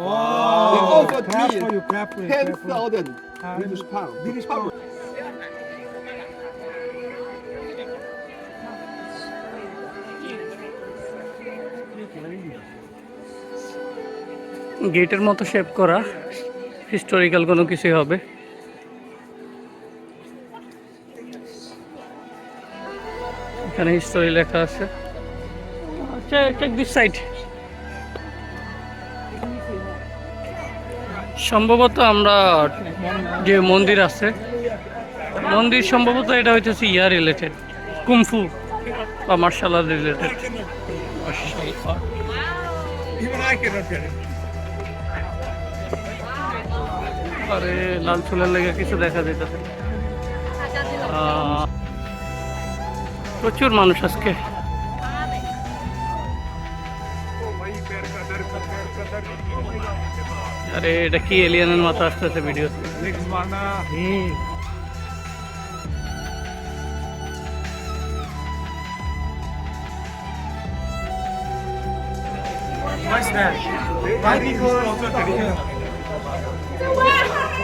Oh, They offered careful, me you careful, you careful. thousand Ah, British pounds. British pound. গেটের মতো shape করা historical কোনো কিছুই হবে এখানে হিস্টোরি লেখা আছে চেক দিস সাইড সম্ভবত আমরা যে মন্দির আছে, মন্দির সম্ভবত এটা হইতেছে ইয়া রিলেটেড কুমফু বা মার্শাল আর্ট রিলেটেড. আরে, লাল চুলের লেগে কিছু দেখা যেতেছে প্রচুর মানুষ আজকে আরে এটা কি এলিয়ানের মাথা আসতেছে ভিডিও?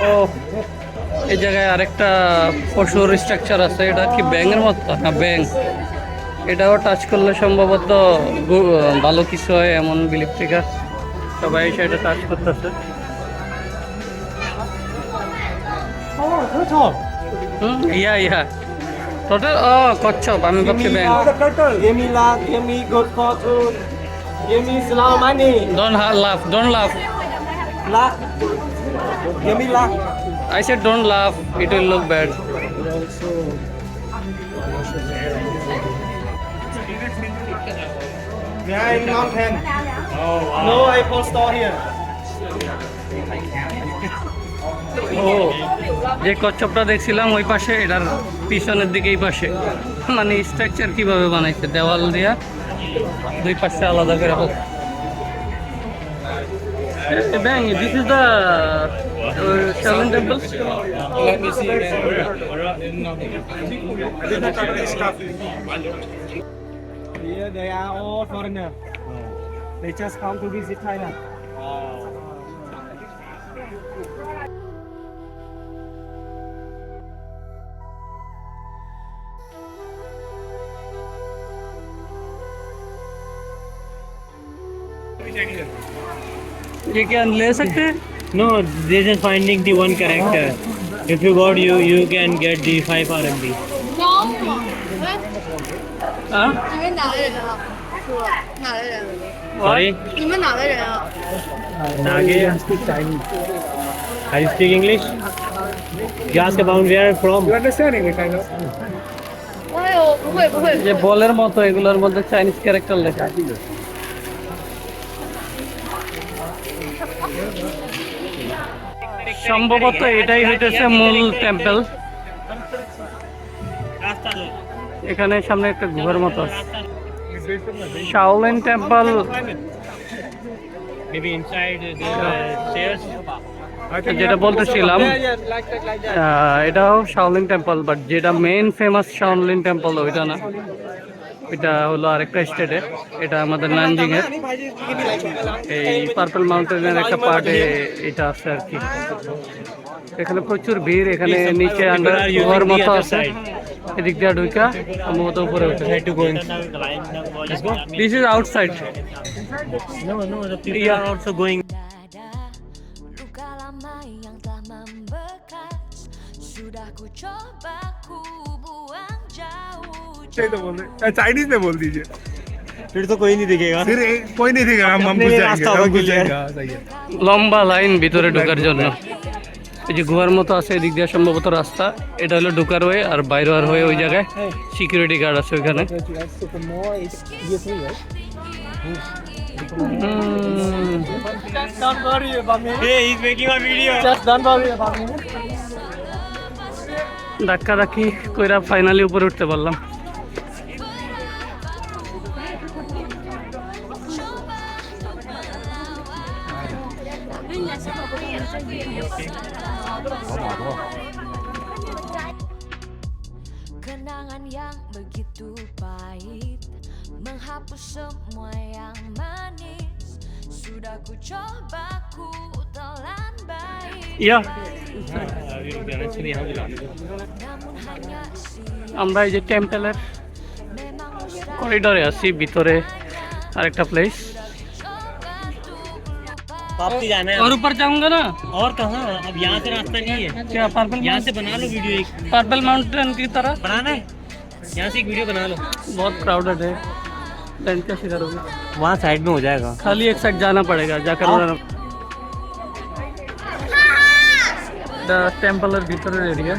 ও এই জায়গায় আরেকটা পশুর স্ট্রাকচার আছে এটা কি ব্যাঙের মতো? না ব্যাং এটাও টাচ করলে সম্ভবত ভালো কিছু হয় এমন বিলিপ থেকে সবাই এসে এটা টাচ করতেছে। Hmm? Yeah, yeah. Total, Oh, kotchop. I'm Give me the turtle. Give me la. Give me good fortune. Give me slow money. Don't ha- laugh. Don't laugh. Laugh. Give me. I said don't laugh. It will look bad. Yeah, in mountain. No iPhone store here. ও যে কচ্ছপটা দেখছিলাম ওই পাশে এটার পিছনের দিকে এই পাশে মানে স্ট্রাকচার কীভাবে বানাইছে দেওয়াল দিয়া দুই পাশে আলাদা করে হোক ব্যাং this is the seven temple Let me see. Here they are all foreigner. They just come to visit Thailand. ये क्या ले सकते हैं No, this is finding the one character. If you got you, you can get the 5 RMB. हाँ 你们哪的人啊？哪的人？ Sorry, 你们哪的人啊？ Nage. Are you speak English? You ask about where from? You understand English, I know. 哎呦，不会不会， যে বলের মতো এগুলোর মধ্যে Chinese character লেখা সম্ভবত এটাই হইতেছে মূল টেম্পল এখানে সামনে একটা গুহার মতো আছে। Shaolin temple stairs. যেটা বলতেছিলাম এটাও শাওলিন টেম্পল বাট যেটা মেইন ফেমাস শাওলিন টেম্পল ওইটা না। এটা হলো আরেকটা স্টেটে এটা আমাদের নানজিং এর এই পার্পল মাউন্টেনের একটা পার্টে এটা আছে আর কি এখানে প্রচুর ভিড় এখানে নিচে আন্ডার People are using গুহার the মতো other আছে side. এদিক দিয়ে ঢুকা সম্ভবত উপরে উঠে Try to go in. Let's go. This is outside No, no, the people are also going. Luka lama yang telah membekas Sudah ku coba ku buang jauh Say the बोल दे Chinese में बोल दीजिए फिर तो कोई नहीं दिखेगा फिर एक- कोई नहीं देगा हम हम अपने घुस लिए जाएंगे रास्ता हम होगा घुस clear। जाएंगे हाँ, सही है লম্বা লাইন ভিতরে ঢোকার জন্য এই যে গুহার মতো আছে এদিক দিয়ে সম্ভবত রাস্তা এটা হলো ঢোকার হয়ে আর বাইরে আর হয়ে ওই জায়গায় সিকিউরিটি গার্ড আছে ওইখানে হুম, Just don't worry about me. Hey, he's making a video. Just don't worry about me. ধাক্কা ধাক্কি কইরা ফাইনালি উপরে উঠতে পারলাম Kenangan yang begitu pahit Menghapus semua yang manis. Sudah ku coba ku telan baik. Iya. আমরা এই যে টেম্পেলের ya আছি ভিতরে আরেকটা প্লেস वापसी जाना है। और ऊपर जाऊँगा ना? और कहा? अब यहाँ से रास्ता नहीं है। क्या पर्पल यहाँ से बना लो वीडियो एक। पर्पल माउंटेन की तरह? बनाना है? यहाँ से एक वीडियो बना लो। बहुत क्राउडेड है। वहाँ साइड में हो जाएगा। खाली एक साइड जाना पड़ेगा जाकर हाँ। टेंपल और भीतर एरिया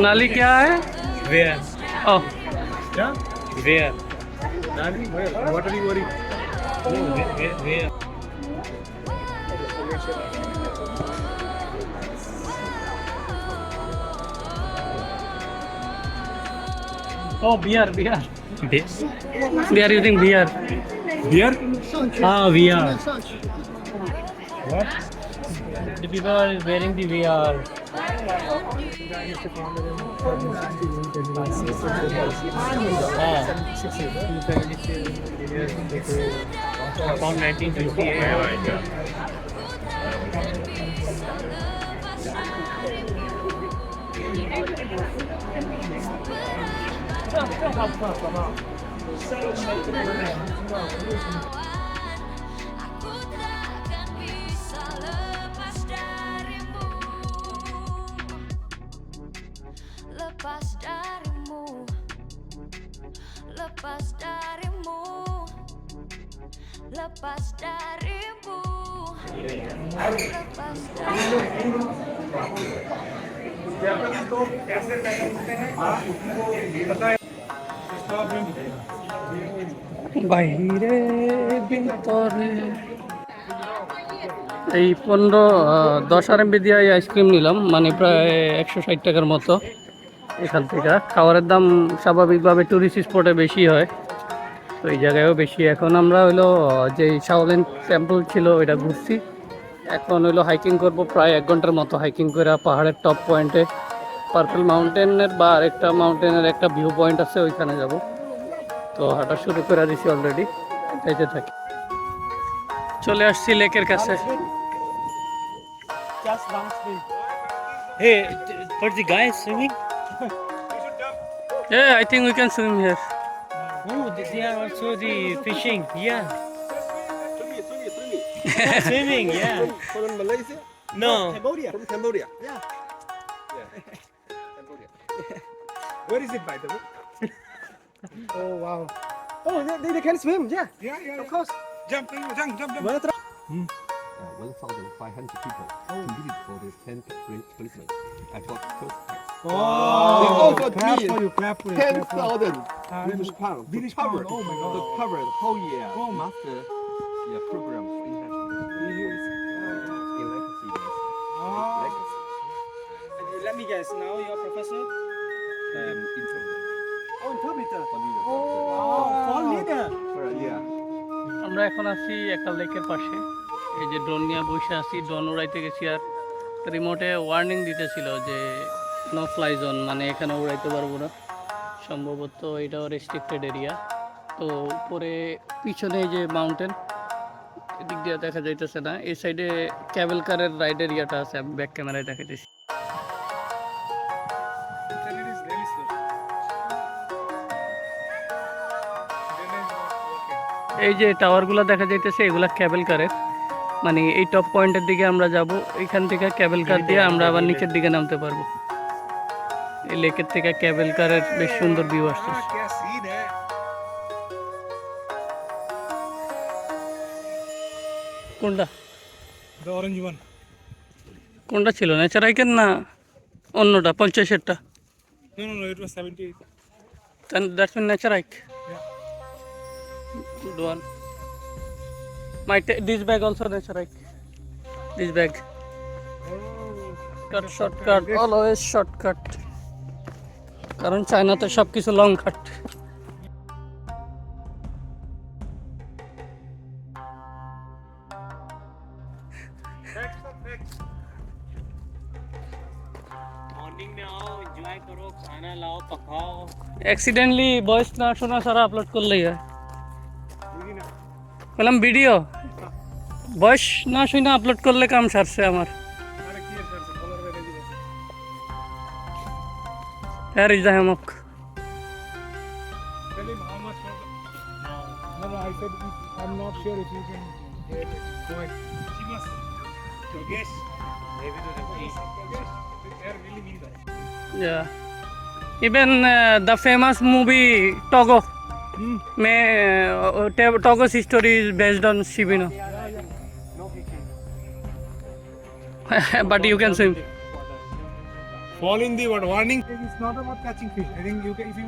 नाली क्या है? ओह oh। क्या? Where? Daddy, where? What are you worried? Where? where. Oh, biar, biar. Beer? They are using beer. Beer? Ah, VR. What? The people are wearing the VR. 哦。从1920年。这这差不多，怎么？Lepas darimu Lepas darimu. Lepas darimu. বাইরে ভিতরে এই পনেরো দশ আর MB দিয়ে ice cream নিলাম মানে প্রায় একশো ষাট টাকার মতো। এখান থেকে। খাবারের দাম স্বাভাবিকভাবে টুরিস্ট স্পটে বেশি হয়। তো এই জায়গায়ও বেশি। এখন আমরা হইল যে শাওলিন টেম্পল ছিল, ওইটা ঘুরছি। এখন হইল হাইকিং করব প্রায় এক ঘণ্টার মতো হাইকিং করে পাহাড়ের টপ পয়েন্টে পার্পল মাউন্টেনের বা আরেকটা মাউন্টেনের একটা ভিউ পয়েন্ট আছে, ওইখানে যাব। তো হাঁটা শুরু করে দিছি অলরেডি যেতে থাকি। চলে আসছি লেকের কাছে। Hey but the guy swimming? Yeah, I think we can swim here. oh they they are also the fishing yeah swimming yeah From Malaysia? no Cambodia. From Cambodia? Yeah. Cambodia. Where is it by the way? Oh wow. Oh, they, they, they can swim. Yeah. Yeah, yeah. Of course. Jump, jump, jump, jump. Wanna? Uh, 1,500 people competed for the 10th pla- placement. I got first prize. Oh, They offered clap me for you. Clap for you. clap for you. 10,000 British pound to British cover, pound, oh my God. to cover the whole year Oh. master yeah, program for international legacy. Legacy. Let me guess. Now you're professor. Um, interpreter. Oh, interpreter. For. Oh, for leader. For a year. আমরা এখন আছি একটা লেকের পাশে এই যে drone নিয়ে বসে আছি ড্রোন উড়াইতে গেছি আর রিমোটে ওয়ার্নিং দিতেছিল যে নো ফ্লাই জোন মানে এখানে উড়াইতে পারব না। সম্ভবত এটাও রেস্ট্রিক্টেড এরিয়া তো উপরে পিছনে যে মাউন্টেন এদিক দিয়ে দেখা যাইতেছে না। এই সাইডে ক্যাবেল কারের রাইড এরিয়াটা আছে আমি ব্যাক ক্যামেরায় দেখাইতেছি. এই যে টাওয়ারগুলো দেখা যাইতেছে এগুলা ক্যাবেল কারের মানে এই টপ পয়েন্টের দিকে আমরা যাব এখান থেকে ক্যাবেল কার দিয়ে আমরা আবার নিচের দিকে নামতে পারব। এই লেকের থেকে ক্যাবেল কারের বেশ সুন্দর ভিউ আসছে কোনটা? অরেঞ্জ ওয়ান কোনটা ছিল? নেচার কেন না অন্যটা পঞ্চাশেরটা? That's mean Naturehike good one bag Naturehike bag. কারণ চায়নাতে সব কিছু লং কাট मॉर्निंग में आओ एंजॉय करो खाना लाओ पकाओ অ্যাক্সিডেন্টলি ভয়েস না শোনা ছাড়া আপলোড করলেই হয় বললাম ভিডিও ভয়েস না শুনে আপলোড করলে কাম সারছে আমার There is the hammock. Tell him how much for. No, no, I said if, I'm not sure if you can get it. Go ahead. She must. To guess. Maybe to the really. Yeah. Even uh, the famous movie Togo. Hmm. May, uh, Togo's history is based on Shibino. But you can swim. Fall in the what warning? It's not about catching fish. I think you can, if you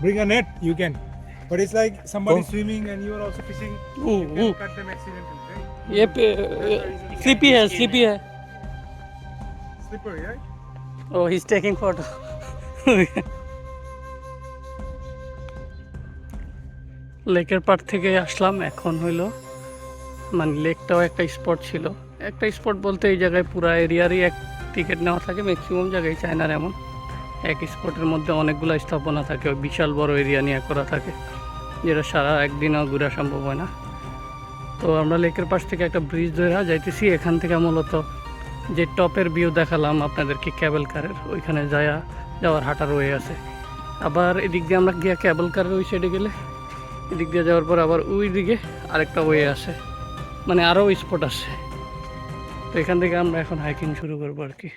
bring a net, you can. But it's like somebody swimming and you are also fishing. Ooh, You ooh. can cut them accidentally, right? ये पे- sleepy है sleepy है Slippery, right? ও his taking photo লেকের পাড় থেকে আসলাম এখন হইলো মানে লেকটাও একটা স্পট ছিল একটা স্পট বলতে এই জায়গায় পুরা এরিয়ারই এক টিকিট নেওয়া থাকে ম্যাক্সিমাম জায়গায় চায়নার এমন। এক স্পটের মধ্যে অনেকগুলো স্থাপনা থাকে বিশাল বড় এরিয়া নিয়ে করা থাকে, যেটা সারা একদিনও ঘোরা সম্ভব হয় না। তো আমরা লেকের পাশ থেকে একটা ব্রিজ ধরে যাইতেছি, এখান থেকে মূলত যে টপের ভিউ দেখালাম আপনাদেরকে ক্যাবেল কারের ওইখানে যাওয়া যাওয়ার হাঁটার ওয়ে আছে। আবার এদিক দিয়ে আমরা গিয়া ক্যাবেল কারের ওই সাইডে গেলে, এদিক দিয়ে যাওয়ার পর আবার ওই দিকে আরেকটা ওয়ে আছে মানে আরও স্পট আছে। তো এখান থেকে আমরা এখন হাইকিং শুরু করব আর কি।